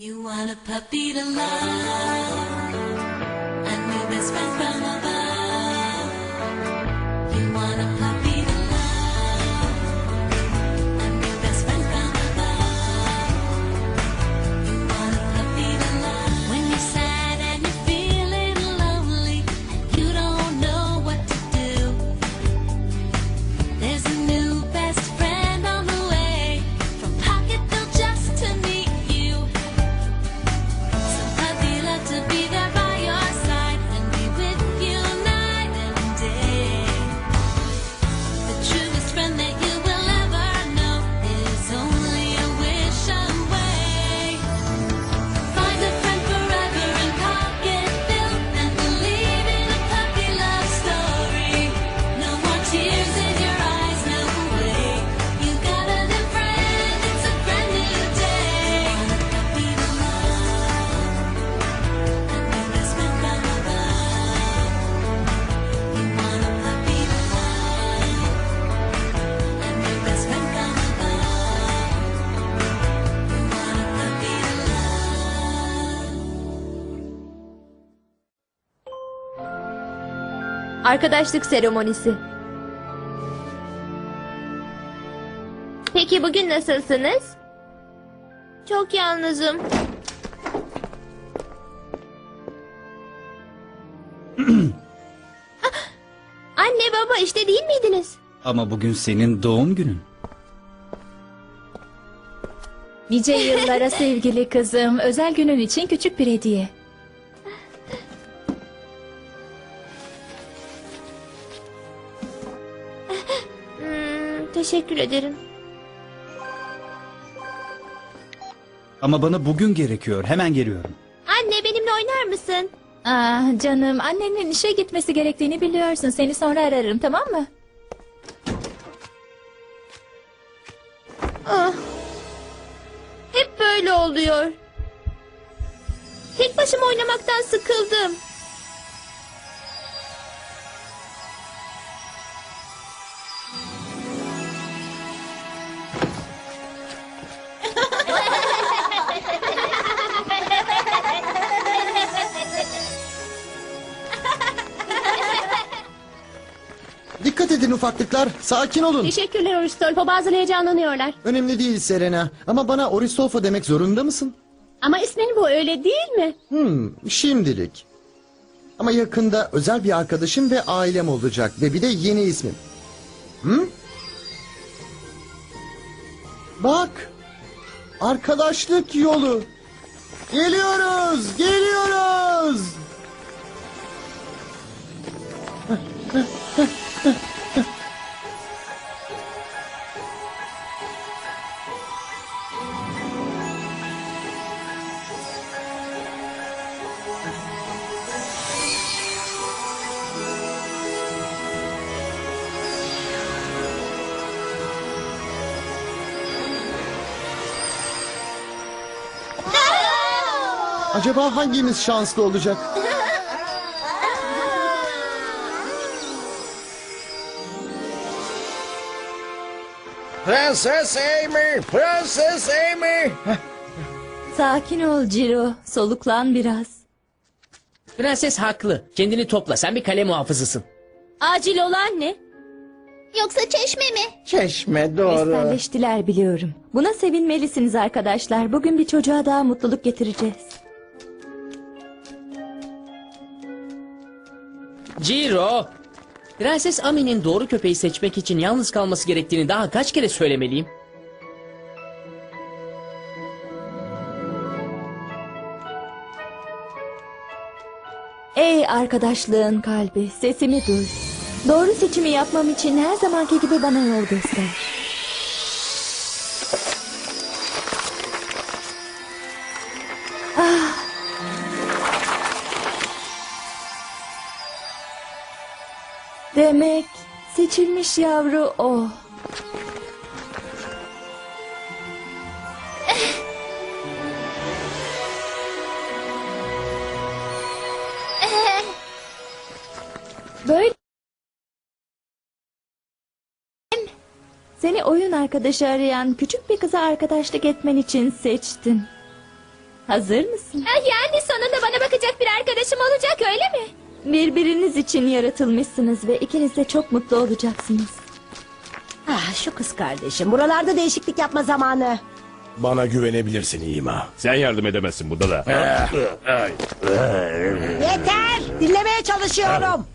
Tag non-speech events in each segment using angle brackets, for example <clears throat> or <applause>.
You want a puppy to love, a new best friend from above. You want a puppy Arkadaşlık seremonisi. Peki bugün nasılsınız? Çok yalnızım. <clears throat> Ah! Anne baba işte değil miydiniz? Ama bugün senin doğum günün. Nice yıllara sevgili kızım. Özel günün için küçük bir hediye. Teşekkür ederim. Ama bana bugün gerekiyor. Hemen geliyorum. Anne benimle oynar mısın? Ah canım annenin işe gitmesi gerektiğini biliyorsun. Seni sonra ararım tamam mı? Ah. Hep böyle oluyor. Tek başıma oynamaktan sıkıldım. Dikkat edin ufaklıklar. Sakin olun. Teşekkürler Oristolfo. Bazıları heyecanlanıyorlar. Önemli değil Serena. Ama bana Oristolfo demek zorunda mısın? Ama ismin bu öyle değil mi? Hmm, şimdilik. Ama yakında özel bir arkadaşım ve ailem olacak. Ve bir de yeni ismim. Hı? Bak. Arkadaşlık yolu. Geliyoruz, geliyoruz. Acaba hangimiz şanslı olacak? Prenses Amy! Prenses Amy! Sakin ol Ciro. Soluklan biraz. Prenses haklı. Kendini topla. Sen bir kale muhafızısın. Acil olan ne? Yoksa çeşme mi? Çeşme doğru. Kristalleştiler biliyorum. Buna sevinmelisiniz arkadaşlar. Bugün bir çocuğa daha mutluluk getireceğiz. Ciro! Prenses Amin'in doğru köpeği seçmek için yalnız kalması gerektiğini daha kaç kere söylemeliyim? Ey arkadaşlığın kalbi, sesimi duy. Doğru seçimi yapmam için her zamanki gibi bana yol göster. Seçilmiş yavru o. Böyle Seni oyun arkadaşı arayan küçük bir kıza arkadaşlık etmen için seçtim. Hazır mısın? Yani sonunda bana bakacak bir arkadaşım olacak öyle mi? Birbiriniz için yaratılmışsınız ve ikiniz de çok mutlu olacaksınız. Ah şu kız kardeşim. Buralarda değişiklik yapma zamanı. Bana güvenebilirsin İma. Sen yardım edemezsin burada da. Yeter. Dinlemeye çalışıyorum.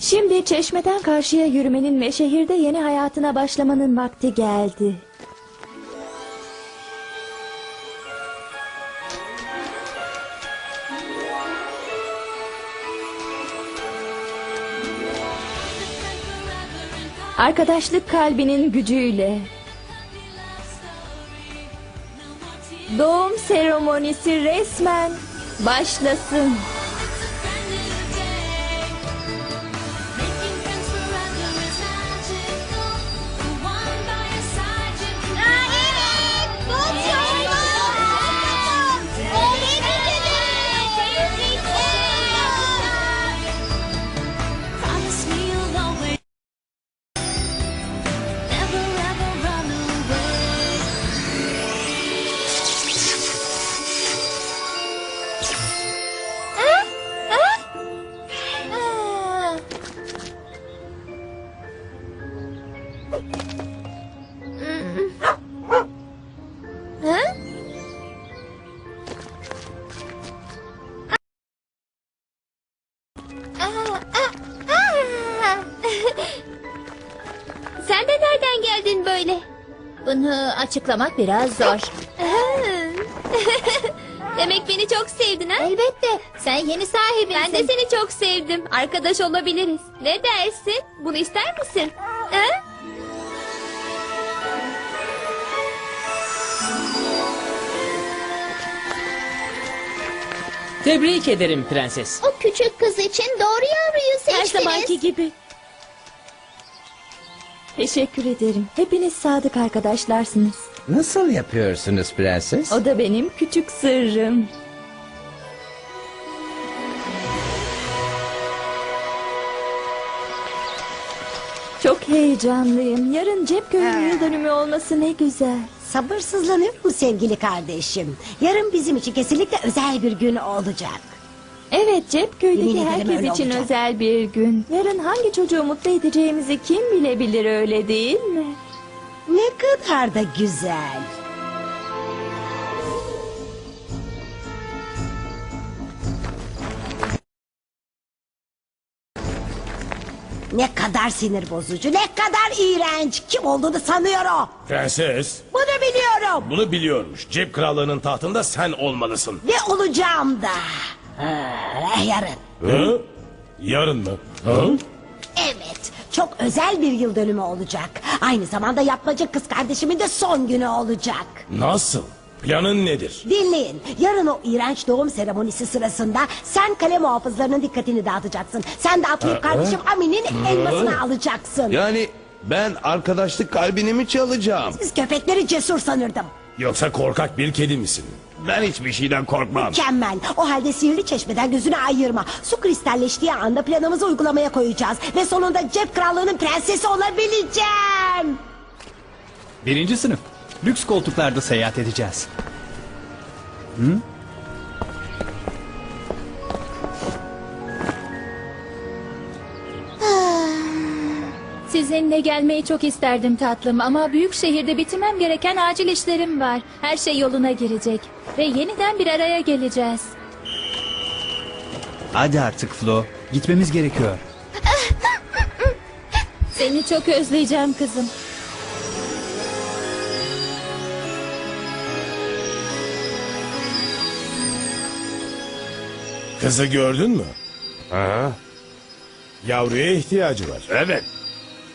Şimdi çeşmeden karşıya yürümenin ve şehirde yeni hayatına başlamanın vakti geldi. Arkadaşlık kalbinin gücüyle. Doğum seremonisi resmen başlasın. <laughs> Sen de nereden geldin böyle? Bunu açıklamak biraz zor. <laughs> Demek beni çok sevdin ha? Elbette. Sen yeni sahibinsin. Ben de seni çok sevdim. Arkadaş olabiliriz. Ne dersin? Bunu ister misin? Ha? Tebrik ederim prenses. O küçük kız için doğru yavruyu seçtiniz. Her zamanki gibi. Teşekkür ederim. Hepiniz sadık arkadaşlarsınız. Nasıl yapıyorsunuz prenses? O da benim küçük sırrım. Çok heyecanlıyım. Yarın cep köyünün yıl dönümü olması ne güzel. Sabırsızlanıyorum sevgili kardeşim. Yarın bizim için kesinlikle özel bir gün olacak. Evet Yemin ederim herkes için olacak. özel bir gün. Yarın hangi çocuğu mutlu edeceğimizi kim bilebilir öyle değil mi? Ne kadar da güzel. Ne kadar sinir bozucu, ne kadar iğrenç. Kim olduğunu sanıyor o. Prenses, Bunu biliyorum. bunu biliyormuş. Cep krallığının tahtında sen olmalısın. Ve olacağım da. Ah, yarın. Hı? Yarın mı? Hı? Evet, çok özel bir yıl dönümü olacak. Aynı zamanda yapmacık kız kardeşimin de son günü olacak. Nasıl? Planın nedir? Dinleyin, yarın o iğrenç doğum seremonisi sırasında sen kale muhafızlarının dikkatini dağıtacaksın. Sen de atlayıp kardeşim Amin'in elmasını alacaksın. Yani ben arkadaşlık kalbini mi çalacağım? Siz köpekleri cesur sanırdım. Yoksa korkak bir kedi misin? Ben hiçbir şeyden korkmam. Mükemmel. O halde sihirli çeşmeden gözünü ayırma. Su kristalleştiği anda planımızı uygulamaya koyacağız. Ve sonunda cep krallığının prensesi olabileceğim. Birinci sınıf. Lüks koltuklarda seyahat edeceğiz. Sizinle gelmeyi çok isterdim tatlım ama büyük şehirde bitirmem gereken acil işlerim var. Her şey yoluna girecek ve yeniden bir araya geleceğiz. Hadi artık Flo. Gitmemiz gerekiyor. Seni çok özleyeceğim kızım. Kızı gördün mü? Ha? Yavruya ihtiyacı var. Evet.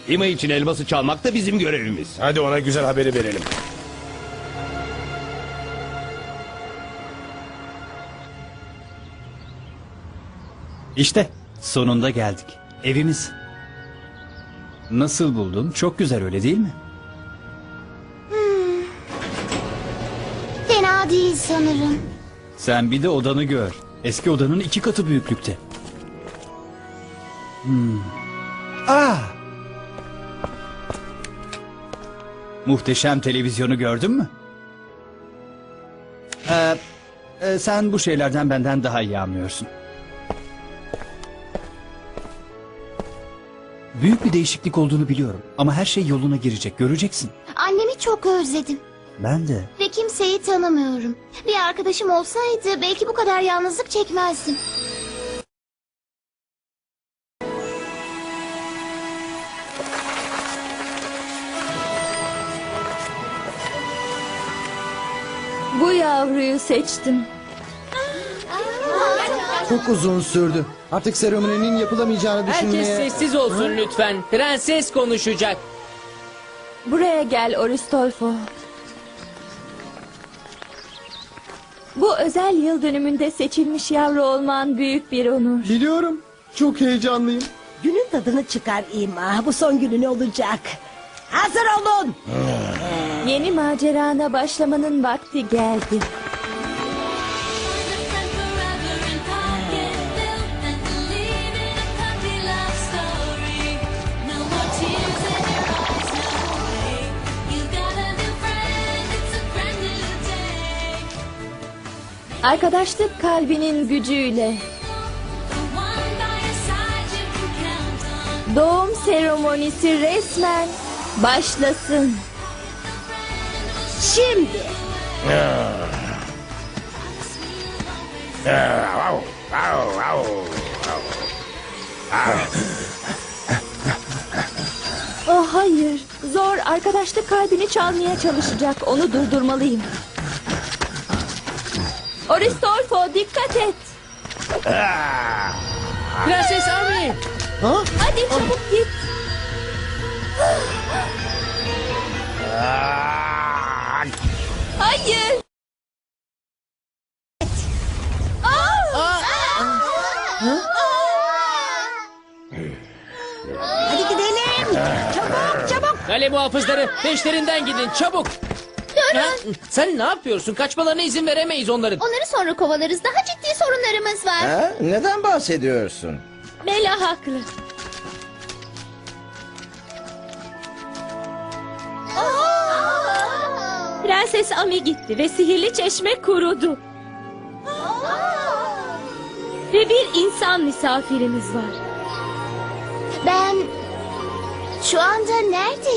İma için elması çalmak da bizim görevimiz. Hadi ona güzel haberi verelim. İşte sonunda geldik. Evimiz. Nasıl buldun? Çok güzel öyle değil mi? Fena değil sanırım. Sen bir de odanı gör. Eski odanın iki katı büyüklükte. Hmm. Aa! Muhteşem televizyonu gördün mü? Ee, e, sen bu şeylerden benden daha iyi anlıyorsun. Büyük bir değişiklik olduğunu biliyorum ama her şey yoluna girecek göreceksin. Annemi çok özledim Ben de. ve kimseyi tanımıyorum. Bir arkadaşım olsaydı belki bu kadar yalnızlık çekmezdim. Bu yavruyu seçtim. Çok uzun sürdü. Artık seremoninin yapılamayacağını Herkes düşünmeye... sessiz olsun lütfen. Prenses konuşacak. Buraya gel Oristolfo. Bu özel yıl dönümünde seçilmiş yavru olman büyük bir onur. Biliyorum. Çok heyecanlıyım. Günün tadını çıkar İma. Bu son günün olacak. Hazır olun. Yeni macerana başlamanın vakti geldi. Arkadaşlık kalbinin gücüyle doğum seremonisi resmen başlasın. Şimdi. Oh hayır. Zor arkadaşlık kalbini çalmaya çalışacak. Onu durdurmalıyım. Oristolfo dikkat et. Prenses Ami. Hadi çabuk git. Hayır. Hadi gidelim. Çabuk çabuk. Kale muhafızları peşlerinden gidin çabuk. Ha? Sen ne yapıyorsun? Kaçmalarına izin veremeyiz onların. Onları sonra kovalarız. Daha ciddi sorunlarımız var. Ha? Neden bahsediyorsun? Bela haklı. Prenses Ami gitti ve sihirli çeşme kurudu. Ve bir insan misafirimiz var. Ben şu anda neredeyim?